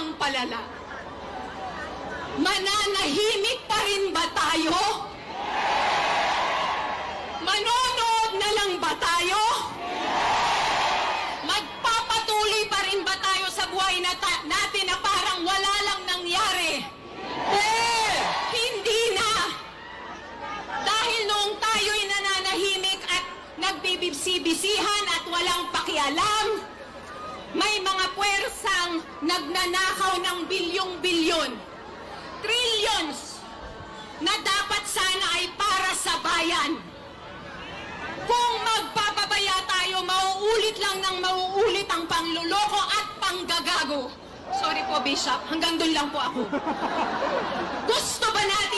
palala ng palala. Mananahimik pa rin ba tayo? Manonood na lang ba tayo? Magpapatuloy pa rin ba tayo sa buhay na natin na parang wala lang nangyari? Eh, hindi na! Dahil noong tayo'y nananahimik at nagbibibsi-bisihan at walang pakialam, may mga puwersang nagnanakaw ng bilyong-bilyon, trillions, na dapat sana ay para sa bayan. Kung magpapabaya tayo, mauulit lang ng mauulit ang pangluloko at panggagago. Sorry po, Bishop. Hanggang doon lang po ako. Gusto ba natin?